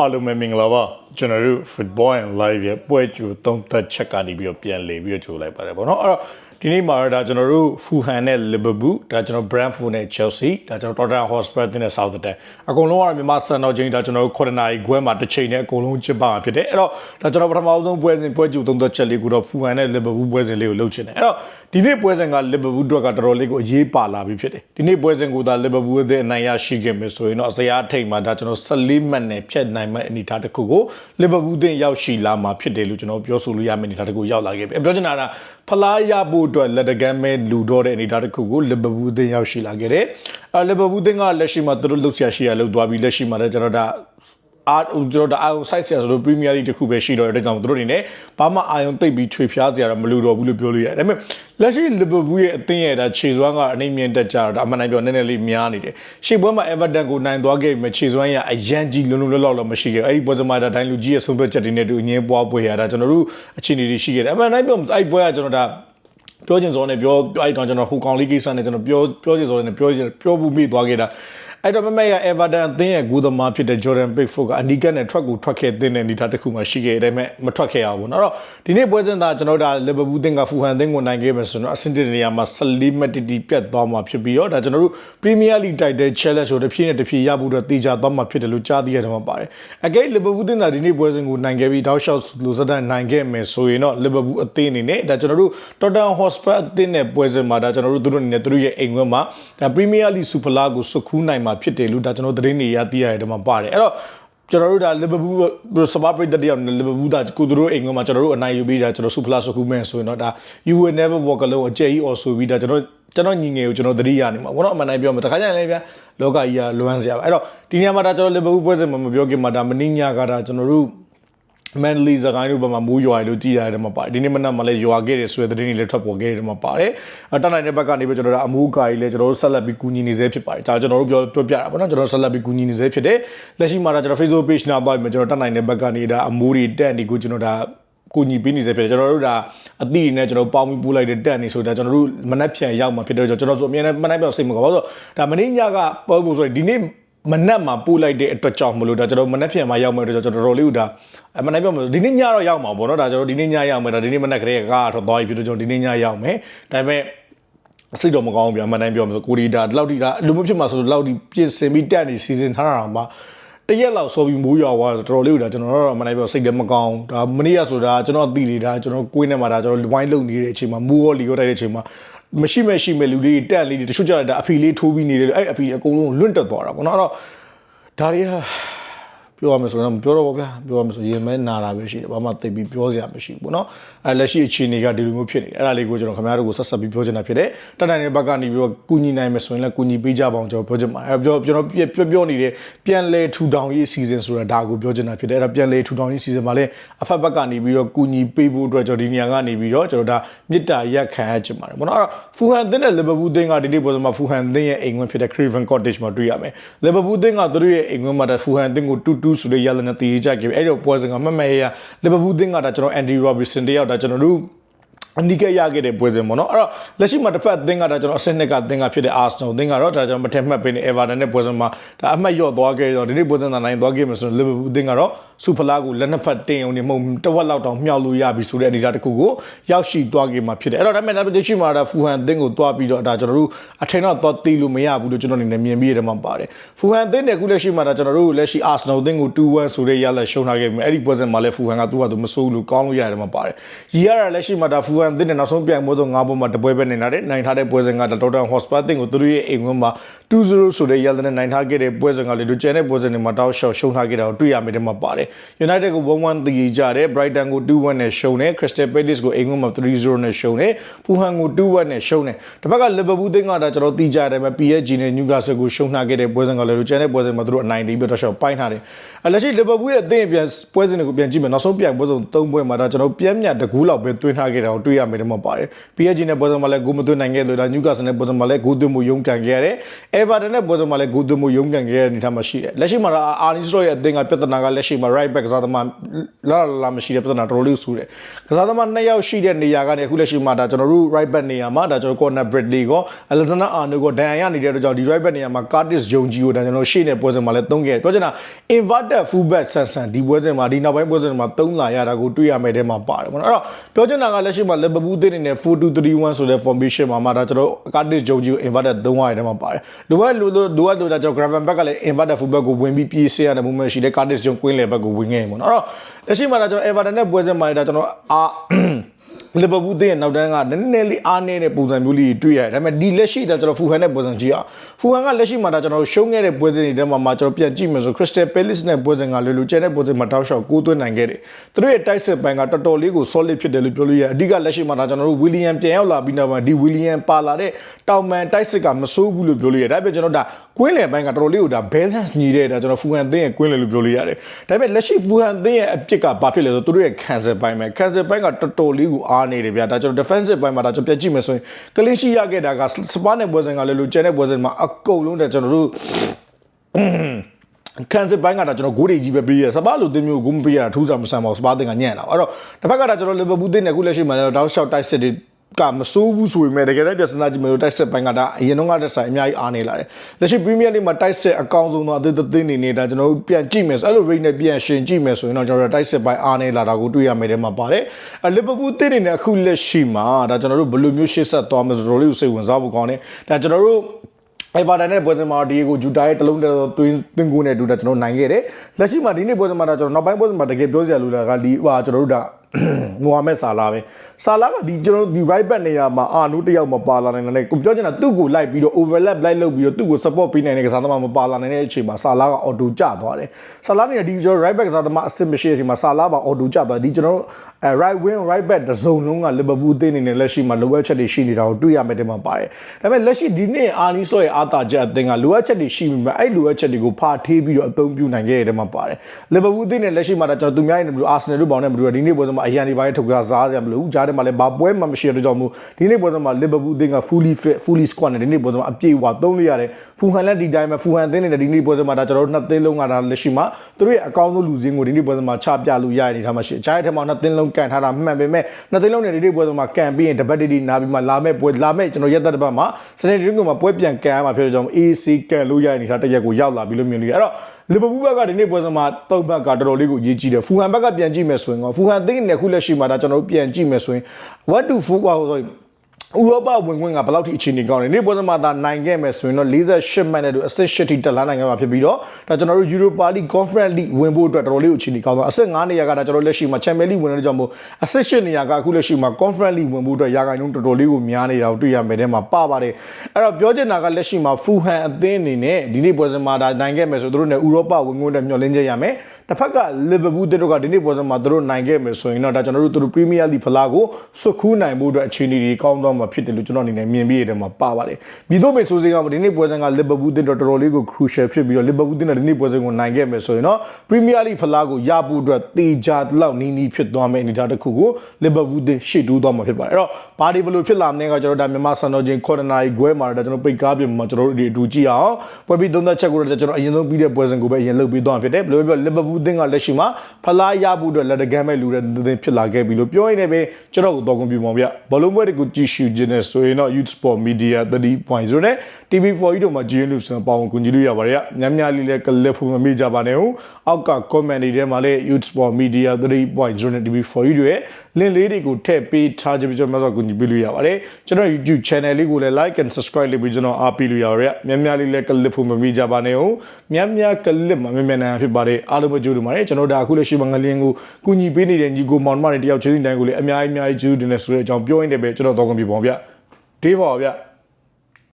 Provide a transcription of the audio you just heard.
အားလုံးပဲမင်္ဂလာပါကျွန်တော်တို့ Football and Live ရဲ့ပွဲကြိုသုံးသက်ချက်ကနေပြီးတော့ပြန်လည်ပြီးတော့ကြိုလိုက်ပါတယ်ဗောနော်အဲ့တော့ ဒီနေ့မှာတော့ဒါကျွန်တော်တို့ Fulham နဲ့ Liverpool ဒါကျွန်တော် Brentford နဲ့ Chelsea ဒါကျွန်တော် Tottenham Hotspur နဲ့ Southampton အကုန်လုံးကတော့မြန်မာစံတော်ချိန်ဒါကျွန်တော်တို့9နာရီခွဲမှာတစ်ချိန်နဲ့အကုန်လုံးကျင်းပမှာဖြစ်တယ်အဲ့တော့ဒါကျွန်တော်ပထမဆုံးပွဲစဉ်ပွဲကြိုသုံးသက်ချက်လေးကိုတော့ Fulham နဲ့ Liverpool ပွဲစဉ်လေးကိုလုပ်ချင်တယ်အဲ့တော့ဒီနေ့ပွဲစဉ်က Liverpool အတွက်ကတော်တော်လေးကိုအရေးပါလာပြီဖြစ်တယ်ဒီနေ့ပွဲစဉ်ကိုဒါ Liverpool ရဲ့အနိုင်ရရှိခဲ့မယ်ဆိုရင်တော့အစရာထိတ်မှာဒါကျွန်တော်14မှတ်နဲ့ဖြတ်နိုင်မဲ့အနေအထားတစ်ခုကို Liverpool တင်ရောက်ရှိလာမှာဖြစ်တယ်လို့ကျွန်တော်ပြောဆိုလို့ရမယ့်အနေအထားတစ်ခုရောက်လာခဲ့ပြီပြောချင်တာကဖလားရဖို့အတွက်လက်တကမ်းမဲ့လူတော့တဲ့အနေအထားတစ်ခုကို Liverpool တင်ရောက်ရှိလာခဲ့တယ်အဲ Liverpool တင်ကလက်ရှိမှာသူတို့လှုပ်ရှားရှိရလှုပ်သွားပြီးလက်ရှိမှာလည်းကျွန်တော်ဒါအာကျွန်တော်တို့အာယုံ site ဆရာဆိုလို့ Premier League တခုပဲရှိတော့တဲ့ကြောင့်သူတို့အနေနဲ့ဘာမှအာယုံတိတ်ပြီးထွေဖျားစရာတော့မလိုတော့ဘူးလို့ပြောလို့ရတယ်ဒါပေမဲ့လက်ရှိ Liverpool ရဲ့အသင်းရဲ့ဒါခြေစွမ်းကအနိုင်မြင့်တက်ကြတာအမှန်တမ်းပြောနည်းနည်းလေးများနေတယ်ရှေ့ပွဲမှာ Everton ကိုနိုင်သွားခဲ့ပြီခြေစွမ်းရအရန်ကြီးလုံးလုံးလောက်လောက်မရှိခဲ့အဲ့ဒီပွဲစမှာဒါဒိုင်းလူကြီးရဲ့ဆုံးဖြတ်ချက်တွေနဲ့တူအငင်းပွားပွဲရတာကျွန်တော်တို့အခြေအနေတွေရှိခဲ့တယ်အမှန်တမ်းပြောအဲ့ပွဲကကျွန်တော်ဒါ ပြောချင်စောနဲ့ပြောအဲ့တော့ကျွန်တော်ဟိုကောင်လေးကိစ္စနဲ့ကျွန်တော်ပြောပြောချင်စောနဲ့ပြောပြောဖို့မိသွားခဲ့တာ အဲ့တော့မမေက Everton အသင်းရဲ့ဂူသမားဖြစ်တဲ့ Jordan Pickford ကအနီးကပ်နဲ့ထွက်ကိုထွက်ခဲ့တဲ့အနေထားတစ်ခုမှရှိခဲ့တယ်မဲ့မထွက်ခဲ့ရဘူးနော်အဲ့တော့ဒီနေ့ပွဲစဉ်သားကျွန်တော်တို့ဒါ Liverpool အသင်းက Fulham အသင်းကိုနိုင်ခဲ့မယ်ဆိုတော့အဆင့်တစ်နေရာမှာ14မှတ်တီပြတ်သွားမှာဖြစ်ပြီးတော့ဒါကျွန်တော်တို့ Premier League တိုက်တဲ့ Challenge ဆိုတစ်ဖြည်းနဲ့တစ်ဖြည်းရဖို့တော့တေချာသွားမှာဖြစ်တယ်လို့ကြားသိရတယ်မှာပါတယ်အကဲ Liverpool အသင်းသာဒီနေ့ပွဲစဉ်ကိုနိုင်ခဲ့ပြီး Dow Shot လိုစတဲ့နိုင်ခဲ့မယ်ဆိုရင်တော့ Liverpool အသင်းအနေနဲ့ဒါကျွန်တော်တို့ Tottenham Hotspur အသင်းနဲ့ပွဲစဉ်မှာဒါကျွန်တော်တို့သူတို့အနေနဲ့သူတို့ရဲ့အိမ်ခွင်မှာဒါ Premier League Super League ကိုစုခူးနိုင်မှာဖြစ်တယ်လို့ဒါကျွန်တော်သတင်းတွေရသိရတယ်ဒီမှာပါတယ်အဲ့တော့ကျွန်တော်တို့ဒါ Liverpool စပါပရိသတ်တယောက် Liverpool ဒါကိုတို့အိမ်ကမှာကျွန်တော်တို့အနိုင်ယူပြီးဒါကျွန်တော် Super Plus ခုမဲ့ဆိုရင်တော့ဒါ you will never walk alone အကျယ်ကြီး or ဆိုပြီးဒါကျွန်တော်ကျွန်တော်ညီငယ်ကိုကျွန်တော်သတိရနေမှာဘောတော့အမှန်တိုင်းပြောမှာတခါကျရင်လည်းဗျာလောကကြီးကလွမ်းစရာပဲအဲ့တော့ဒီနေရာမှာဒါကျွန်တော် Liverpool ပွဲစဉ်မှာမပြောခင်မှာဒါမင်းညကဒါကျွန်တော်တို့ မန်လီစကိုင်းတို့ဘက်မှာမိုးရွာတယ်လို့ကြည်ရတယ်မှာပါတယ်ဒီနေ့မနက်မှာလည်းရွာခဲ့တယ်ဆိုတဲ့သတင်းတွေလည်းထွက်ပေါ်ခဲ့တယ်မှာပါတယ်အတက်နိုင်တဲ့ဘက်ကနေပြီးကျွန်တော်တို့အမှုကာကြီးလည်းကျွန်တော်တို့ဆက်လက်ပြီးကူညီနေစေဖြစ်ပါတယ်ဒါကျွန်တော်တို့ပြောပြောပြတာပေါ့နော်ကျွန်တော်ဆက်လက်ပြီးကူညီနေစေဖြစ်တယ်လက်ရှိမှာဒါကျွန်တော် Facebook page နာပါမှာကျွန်တော်တက်နိုင်တဲ့ဘက်ကနေဒါအမှုတွေတက်နေကိုကျွန်တော်ဒါကိုညီပေးနေစေဖြစ်တယ်ကျွန်တော်တို့ဒါအသီးတွေနဲ့ကျွန်တော်ပေါင်းပြီးပို့လိုက်တဲ့တက်နေဆိုတာကျွန်တော်တို့မနှက်ဖြန်ရောက်မှာဖြစ်တယ်ကျွန်တော်တို့အမြဲတမ်းမနှက်ပြောစိတ်မကောပါဆိုဒါမင်းညကပေါ်ဖို့ဆိုဒီနေ့ မနက်မှာပို့လိုက်တဲ့အတွက်ကြောင့်မလို့ဒါကျွန်တော်မနက်ဖြန်မှာရောက်မယ်အတွက်ကျွန်တော်တော်တော်လေးကဒါအမနိုင်ပြောမလို့ဒီနေ့ညတော့ရောက်မှာပေါ့နော်ဒါကျွန်တော်ဒီနေ့ညရောက်မယ်ဒါဒီနေ့မနက်ကလေးကကားထွက်သွားပြီဖြစ်တော့ကျွန်တော်ဒီနေ့ညရောက်မယ်ဒါပေမဲ့စိတ်တော့မကောင်းဘူးဗျာအမနိုင်ပြောမလို့ကိုရီဒါဒီလောက်ထိဒါလူမဖြစ်မှာဆိုတော့လောက်ထိပြင်ဆင်ပြီးတက်နေစီစဉ်ထားတာမှာ တရက်လောက်စောပြီးမိုးရွာသွားတော်တော်လေးကဒါကျွန်တော်တော့အမနိုင်ပြောစိတ်လည်းမကောင်းဒါမနေ့ကဆိုတာကျွန်တော်အသိတွေဒါကျွန်တော်ကိုင်းနေမှာဒါကျွန်တော်ဝိုင်းလုံနေတဲ့အချိန်မှာမိုးရောလီရောတိုက်တဲ့အချိန်မှာမရှိမဲ့ရှိမဲ့လူလေးတက်လေးတွေတချို့ကြတာအဖီလေးထိုးပြီးနေတယ်အဲ့အဖီအကုန်လုံးလွန့်တက်သွားတာပေါ့နော်အဲ့တော့ဒါတွေဟာ ပြောရမယ်ဆိုတော့မပြောတော့ပါဗျာပြောရမယ်ဆိုရင်မဲနာတာပဲရှိတယ်ဘာမှသိပြီးပြောစရာမရှိဘူးเนาะအဲလက်ရှိအခြေအနေကဒီလိုမျိုးဖြစ်နေတယ်အဲ့ဒါလေးကိုကျွန်တော်ခင်ဗျားတို့ကိုဆက်ဆက်ပြီးပြောချင်တာဖြစ်တယ်တတ်နိုင်တဲ့ဘက်ကနေပြီးတော့ကူညီနိုင်မယ်ဆိုရင်လည်းကူညီပေးကြပါအောင်ကျွန်တော်ပြောချင်ပါတယ်အဲပြောကျွန်တော်ပြောပြောနေတဲ့ပြန်လဲထူထောင်ရေး season ဆိုတာဒါကိုပြောချင်တာဖြစ်တယ်အဲ့ဒါပြန်လဲထူထောင်ရေး season မှာလည်းအဖက်ဘက်ကနေပြီးတော့ကူညီပေးဖို့အတွက်ကျွန်တော်ဒီနေရာကနေပြီးတော့ကျွန်တော်ဒါမေတ္တာရက်ခံရချင်ပါတယ်ဘောနော်အဲ့တော့ဖူဟန်သင်းနဲ့လီဗာပူးသင်းကဒီနေ့ပေါ်စမှာဖူဟန်သင်းရဲ့အိမ်ဝင်ဖြစ်တဲ့ Craven Cottage မှာတွေ့ရမယ်လီဗာပူးသင်းကသူတို့ရဲ့အိမ်ဝင်မှာဖူဟန်သင်းကို ူ2-2ဆိုတဲ့ရလနဲ့တည်ကြခဲ့ပြီအဲ့တော့ပွဲစဉ်ကမမဲရလီဗာပူးသင်းကဒါကျွန်တော် Andy Robertson တယောက်ဒါကျွန်တော်တို့အနိကရခဲ့တဲ့ပွဲစဉ်ပေါ့နော်အဲ့တော့လက်ရှိမှာတစ်ဖက်အသင်းကဒါကျွန်တော်အဆင့်နှစ်ကအသင်းကဖြစ်တဲ့ Arsenal အသင်းကတော့ဒါကျွန်တော်မထင်မှတ်ပေးနေ Everton နဲ့ပွဲစဉ်မှာဒါအမှတ်လျော့သွားခဲ့တော့ဒီနေ့ပွဲစဉ်သာနိုင်သွားခဲ့မှာဆိုတော့ Liverpool အသင်းကတော့ စူဖလာကိုလက်နှစ်ဖက်တင်အောင်နေမဟုတ်တဝက်လောက်တောင်မြှောက်လို့ရပြီဆိုတဲ့အနေအထားတစ်ခုကိုရောက်ရှိသွားခဲ့မှာဖြစ်တယ်အဲ့တော့ဒါပေမဲ့ဒါပေရှိမှာဒါဖူဟန်အသင်းကိုသွားပြီးတော့ဒါကျွန်တော်တို့အထင်တော့သွားတီးလို့မရဘူးလို့ကျွန်တော်အနေနဲ့မြင်ပြီးရတယ်မှာပါတယ်ဖူဟန်အသင်းနဲ့ခုလက်ရှိမှာဒါကျွန်တော်တို့လက်ရှိ Arsenal အသင်းကို2-1ဆိုတဲ့ရလက်ရှုံးထားခဲ့ပြီအဲ့ဒီပွဲစဉ်မှာလည်းဖူဟန်ကသူ့ဟာသူမစိုးလို့ကောင်းလို့ရတယ်မှာပါတယ်ရီရတာလက်ရှိမှာဒါဖူဟန်အသင်းနဲ့နောက်ဆုံးပြိုင်ပွဲတော့၅ပွဲမှာတပွဲပဲနေလာတယ်နိုင်ထားတဲ့ပွဲစဉ်ကဒါ Tottenham Hotspur အသင်းကိုသူတို့ရဲ့အိမ်ဝင်မှာ2-0ဆိုတဲ့ရလက်နဲ့နိုင်ထားခဲ့တဲ့ပွဲစဉ်ကလည်းလူကျန်တဲ့ပွဲစဉ်တွေမှာတောက်လျှောက်ရှုံးထားခဲ့တာကိုတွေ့ရမယ်တဲ့မှာပါတယ် United ကို1-1တည်ကြတယ် Brighton ကို2-1နဲ့ရှုံးတယ် Crystal Palace ကိုအိမ်ဝင်မှာ3-0နဲ့ရှုံးတယ် Fulham ကို2-1နဲ့ရှုံးတယ်တစ်ဖက်က Liverpool သင်းကဒါကျွန်တော်တည်ကြတယ်ပဲ PSG နဲ့ Newcastle ကိုရှုံးထားခဲ့တဲ့ပွဲစဉ်ကလည်းလူကျန်တဲ့ပွဲစဉ်မှာသူတို့အနိုင်တီးပြီးတော့ရှော့ပိုင်းထားတယ်အဲလက်ရှိ Liverpool ရဲ့အသင်းပြန်ပွဲစဉ်တွေကိုပြန်ကြည့်မယ်နောက်ဆုံးပြိုင်ပွဲစဉ်3ပွဲမှာဒါကျွန်တော်ပြင်းမြတ်တကူးလောက်ပဲတွင်းထားခဲ့တာကိုတွေ့တွေ့ရမယ်တဲ့မှာပါတယ် PSG နဲ့ပွဲစဉ်မှာလည်းဂိုးမသွင်းနိုင်ခဲ့လို့ဒါနျူကာဆယ်နဲ့ပွဲစဉ်မှာလည်းဂိုးသွင်းမှုရုန်းကန်ခဲ့ရတယ် Everton နဲ့ပွဲစဉ်မှာလည်းဂိုးသွင်းမှုရုန်းကန်ခဲ့ရတဲ့အနေအထားမှာရှိတယ်လက်ရှိမှာတော့အာနီစရော့ရဲ့အသင်းကပြဿနာကလက်ရှိမှာ right back ကစားသမားလာလာလာမရှိတဲ့ပြဿနာတော်တော်လေးဆူတယ်ကစားသမားနှစ်ယောက်ရှိတဲ့နေရာကနေအခုလက်ရှိမှာဒါကျွန်တော်တို့ right back နေရာမှာဒါကျွန်တော် corner Bradley ကို Alexander Arnold ကိုဒဏ်ရာရနေတဲ့အတွက်ကြောင့်ဒီ right back နေရာမှာ Curtis Jones ကိုဒါကျွန်တော်ရှေ့နဲ့ပွဲစဉ်မှာလည်းသုံးခဲ့တယ်ပြောချင်တာ inverted full back ဆန်ဆန်ဒီပွဲစဉ်မှာဒီနောက်ပိုင်းပွဲစဉ်မှာသုံးလာရတာကိုတွေ့ရမယ်တဲ့မှာပါတယ်ပေါ့နော်အဲ့တော့ပြောချင်တာကလက်ရှိမှာ Liverpool အသင်းနေနဲ့4-2-3-1ဆိုတဲ့ formation မှာမှာဒါကျွန်တော် Curtis Jones ကို inverted သုံးရတဲ့မှာပါတယ်လိုအပ်လိုလိုလိုအပ်လိုဒါကျွန်တော် Graven back ကလည်း inverted full back ကိုဝင်ပြီးပြေးစေရတဲ့ movement ရှိတယ် Curtis Jones ကွင်းလေဘက်ကိုဝင်ခဲ့ရင်ပေါ့နော်အဲ့တော့လက်ရှိမှာဒါကျွန်တော် Everton နဲ့ပွဲစဉ်မှာဒါကျွန်တော်အာလီဗာပူးတင်းရဲ့နောက်တန်းကနည်းနည်းလေးအားနည်းတဲ့ပုံစံမျိုးလေးတွေ့ရတယ်ဒါပေမဲ့ဒီလက်ရှိဒါကျွန်တော်ဖူဟန်နဲ့ပွဲစဉ်ကြည့်အောင်ဖူဟန်ကလက်ရှိမှာဒါကျွန်တော်ရှုံးခဲ့တဲ့ပွဲစဉ်တွေထဲမှာမှာကျွန်တော်ပြန်ကြည့်မယ်ဆို Crystal Palace နဲ့ပွဲစဉ်ကလွယ်လွယ်ကျန်တဲ့ပွဲစဉ်မှာတောက်လျှောက်ကိုးသွင်းနိုင်ခဲ့တယ်သူတို့ရဲ့တိုက်စစ်ပိုင်းကတော်တော်လေးကို solid ဖြစ်တယ်လို့ပြောလို့ရတယ်အဓိကလက်ရှိမှာဒါကျွန်တော်တို့ William ပြန်ရောက်လာပြီးနောက်မှာဒီ William ပါလာတဲ့တောင်မန်တိုက်စစ်ကမစိုးဘူးလို့ပြောလို့ရတယ်ဒါပေမဲ့ကျွန်တော်ဒါ ကွင်းလယ်ပိုင်းကတော်တော်လေးကိုဒါ balance ညီတဲ့ဒါကျွန်တော်ဖူဟန်သင်းရဲ့ကွင်းလယ်လို့ပြောလို့ရတယ်ဒါပေမဲ့လက်ရှိဖူဟန်သင်းရဲ့အပြစ်ကဘာဖြစ်လဲဆိုတော့သူတို့ရဲ့ cancel ပိုင်းပဲ cancel ပိုင်းကတော်တော်လေးကိုအားနေတယ်ဗျာဒါကျွန်တော် defensive ပိုင်းမှာဒါကျွန်တော်ပြတ်ကြည့်မယ်ဆိုရင်ကလင်းရှိရခဲ့တာကစပါးနဲ့ပွဲစဉ်ကလည်းလို့ကျန်တဲ့ပွဲစဉ်မှာအကုန်လုံးတဲ့ကျွန်တော်တို့ကန်စစ်ပိုင်းကတော့ကျွန်တော်ဂိုးတွေကြီးပဲပေးရစပါးလိုတင်းမျိုးဂိုးမပေးရတာထူးဆန်းမဆန်းပါဘူးစပါးတင်ကညံ့လာအဲ့တော့တစ်ဖက်ကတော့ကျွန်တော်လီဗာပူးတင်းနဲ့အခုလက်ရှိမှာလည်းတောက်ရှောက်တိုက်စစ်တွေ ကမစိုးဘူးဆိုပေမဲ့တကယ်တော့ပြဿနာကြီးမျိုးတိုက်စစ်ပိုင်းကဒါအရင်တော့ကတည်းကအများကြီးအားနေလာတယ်။လက်ရှိ Premier League မှာတိုက်စစ်အကောင်းဆုံးတော့အသစ်သင်းနေနေတာကျွန်တော်တို့ပြန်ကြည့်မယ်ဆိုအဲ့လို rate နဲ့ပြန်ရှင်ကြည့်မယ်ဆိုရင်တော့ကျွန်တော်တို့တိုက်စစ်ပိုင်းအားနေလာတာကိုတွေ့ရမယ်တဲ့မှာပါတယ်။အဲ Liverpool တင်းနေနဲ့အခုလက်ရှိမှာဒါကျွန်တော်တို့ဘယ်လိုမျိုးရှေ့ဆက်သွားမလဲဆိုတော့လေးကိုစိတ်ဝင်စားဖို့ကောင်းတယ်။ဒါကျွန်တော်တို့အဲဗာတန်နဲ့ပွဲစဉ်မှာဒီကိုဂျူတာရဲ့တလုံးတလုံးသွင်းသွင်းကိုနဲ့တူတာကျွန်တော်နိုင်ခဲ့တယ်လက်ရှိမှာဒီနေ့ပွဲစဉ်မှာဒါကျွန်တော်နောက်ပိုင်းပွဲစဉ်မှာတကယ်ပြောစရာလိုတာကဒီဟာကျွန်တော်တို့ဒါမိုဟာမက်ဆာလာပဲဆာလာကဒီကျွန်တော်ဒီ right back နေရာမှာအာနူတယောက်မပါလာနိုင်တဲ့ကိုပြောချင်တာသူ့ကိုလိုက်ပြီးတော့ overlap လိုက်လုပ်ပြီးတော့သူ့ကို support ပေးနိုင်တဲ့ကစားသမားမပါလာနိုင်တဲ့အချိန်မှာဆာလာက auto ကျသွားတယ်ဆာလာနေဒီကျွန်တော် right back ကစားသမားအစ်စ်မရှိတဲ့အချိန်မှာဆာလာပါ auto ကျသွားဒီကျွန်တော်အဲ right wing right back တစ်စုံလုံးက Liverpool အသင်းနေနဲ့လက်ရှိမှာလိုအပ်ချက်တွေရှိနေတာကိုတွေ့ရမယ်တဲ့မှာပါတယ်ဒါပေမဲ့လက်ရှိဒီနေ့အာနီဆိုရဲ့အာတာချက်အသင်းကလိုအပ်ချက်တွေရှိပြီမဲ့အဲ့လိုအပ်ချက်တွေကိုဖာထေးပြီးတော့အသုံးပြုနိုင်ခဲ့တဲ့မှာပါတယ် Liverpool အသင်းနဲ့လက်ရှိမှာကျွန်တော်သူများရဲ့မလို့ Arsenal တို့ပေါင်းနဲ့မလို့ဒီနေ့ပွဲစဉ်မှာအရန်ဒီပိုင်းထုတ်ကစားစရာမလိုဘူးကြားထဲမှာလည်းဘာပွဲမှမရှိတဲ့ကြောင့်မို့ဒီနေ့ပွဲစဉ်မှာ Liverpool အသင်းက fully fit fully squad နဲ့ဒီနေ့ပွဲစဉ်မှာအပြည့်အဝသုံးလို့ရတယ်ဖူဟန်လည်းဒီတိုင်းမှာဖူဟန်အသင်းနဲ့ဒီနေ့ပွဲစဉ်မှာဒါကျွန်တော်တို့နှစ်သင်းလုံးကဒါလက်ရှိမှာသူတို့ရဲ့အကောင်းဆုံးလူစင်းကိုဒီနေ့ပွဲစဉ်မှာချပြလို့ရတဲ့အနေထားမှာရှိကြားထဲမှာနှစ်သင်းလုံးကန်ထားတာမှန်ပေမဲ့နှစ်သင်းလုံးနဲ့ဒီနေ့ပွဲစဉ်မှာကန်ပြီးရင်တပတ်တီတီနာပြီးမှလာမဲ့ပွဲလာမဲ့ကျွန်တော်ရက်သက်တစ်ပတ်မှာစနေနေ့ကမှာပွဲပြန်ကန်ရမှာဖြစ်တဲ့ကြောင့် AC ကန်လို့ရတဲ့အနေထားတစ်ရက်ကိုရောက်လာပြီးလို့မြင်လို့ရအဲ့တော့ လီဗာပူးဘက်ကဒီနေ့ပွဲစဉ်မှာတုံးဘက်ကတော်တော်လေးကိုရေးကြည့်တယ်ဖူဟန်ဘက်ကပြန်ကြည့်မယ်ဆိုရင်ကဖူဟန်သိနေခုလက်ရှိမှာဒါကျွန်တော်တို့ပြန်ကြည့်မယ်ဆိုရင် what to full ဟောဆို ဥရောပဝင်ခွင့်ကဘယ်လောက်ထိအခြေအနေကောင်းလဲနေ့ပွဲစဉ်မှာဒါနိုင်ခဲ့မယ်ဆိုရင်တော့48မှတ်နဲ့တူအဆင့်8ထိတက်လာနိုင်ခဲ့မှာဖြစ်ပြီးတော့ဒါကျွန်တော်တို့ Europa League Conference League ဝင်ဖို့အတွက်တော်တော်လေးကိုအခြေအနေကောင်းတော့အဆင့်9နေရာကဒါကျွန်တော်လက်ရှိမှာ Champions League ဝင်တဲ့ကြောင့်မို့အဆင့်8နေရာကအခုလက်ရှိမှာ Conference League ဝင်ဖို့အတွက်ရာဂိုင်နှုန်းတော်တော်လေးကိုများနေတာကိုတွေ့ရမယ်တဲ့မှာပပါတယ်အဲ့တော့ပြောချင်တာကလက်ရှိမှာ Fulham အသင်းအနေနဲ့ဒီနေ့ပွဲစဉ်မှာဒါနိုင်ခဲ့မယ်ဆိုတို့နဲ့ဥရောပဝင်ခွင့်အတွက်မျှော်လင့်ချက်ရမယ်တစ်ဖက်က Liverpool တို့ကဒီနေ့ပွဲစဉ်မှာတို့နိုင်ခဲ့မယ်ဆိုရင်တော့ဒါကျွန်တော်တို့တို့ Premier League ဖလားကိုစွတ်ခူးနိုင်ဖို့အတွက်အခြေအနေတွေကောင်းသွားမှာဖြစ်တယ်လို့ကျွန်တော်အနေနဲ့မြင်ပြီးရတယ်မှာပါပါတယ်။မိတို့မေဆိုးစင်းကဒီနေ့ပွဲစဉ်က Liverpool တင်တော်တော်လေးကို crucial ဖြစ်ပြီးတော့ Liverpool တင်တဲ့ဒီနေ့ပွဲစဉ်ကိုနိုင်ခဲ့မယ်ဆိုရင်တော့ Premier League ဖလားကိုရဖို့အတွက်တေချာလောက်နီးနီးဖြစ်သွားမယ့်အနေအထားတစ်ခုကို Liverpool တင်ရှေ့တိုးသွားမှာဖြစ်ပါတယ်။အဲ့တော့ဘာဒီဘယ်လိုဖြစ်လာမလဲကကျွန်တော်ဒါမြန်မာစံတော်ချိန်ခေါ်နာရီခွဲမှာတော့ကျွန်တော်ပိတ်ကားပြင်မှာကျွန်တော်တို့ဒီအတူကြည့်အောင်ပွဲပြီးသုံးသက်ချက်ကိုတော့ကျွန်တော်အရင်ဆုံးပြီးတဲ့ပွဲစဉ်ကိုပဲအရင်လုပ်ပြီးသွားမှာဖြစ်တယ်။ဘယ်လိုပြော Liverpool တင်ကလက်ရှိမှာဖလားရဖို့အတွက်လက်တကမ်းမဲ့လူတဲ့တင်ဖြစ်လာခဲ့ပြီလို့ပြောရင်းနဲ့ပဲကျွန်တော်ကိုတော့ကွန်ပျူတာဗျ။ဘလုံးပွဲတွေကိုကြည့်ရှုခြင်းနဲ့ဆိုရင်တော့ Youth Sport Media 30.0နဲ့ TV4 ကြီးတို့မှာ GN လို့ဆိုပေါင်းကူညီလို့ရပါတယ်။ညံ့ညလေးလည်းကလစ်ဖို့မမေ့ကြပါနဲ့။အောက်က comment တွေထဲမှာလည်း Youth Sport Media 30.0နဲ့ TV4 ကြီးတို့ရဲ့ link လေးတွေကိုထည့်ပေးထားကြပြီးကျွန်တော်မှဆိုကူညီပေးလို့ရပါတယ်။ကျွန်တော် YouTube channel လေးကိုလည်း like and subscribe လုပ်ပြီးကျွန်တော်အားပေးလို့ရပါတယ်။ညံ့ညလေးလည်းကလစ်ဖို့မမေ့ကြပါနဲ့။ညံ့ညကလစ်မှာမြန်မြန်နိုင်ဖြစ်ပါတယ်။အားလုံးပဲကြိုးလို့ပါတယ်။ကျွန်တော်ဒါအခုလက်ရှိမှာငလင်းကိုကူညီပေးနေတဲ့ညီကိုမောင်မတွေတယောက်ချင်းတိုင်းကိုလည်းအများကြီးအများကြီးကြိုးတင်နေဆိုတဲ့အကြောင်းပြောရင်းတည်းပဲကျွန်တော်တော့ကွန်ပျူတာဗျ။ Day ပါဗျ။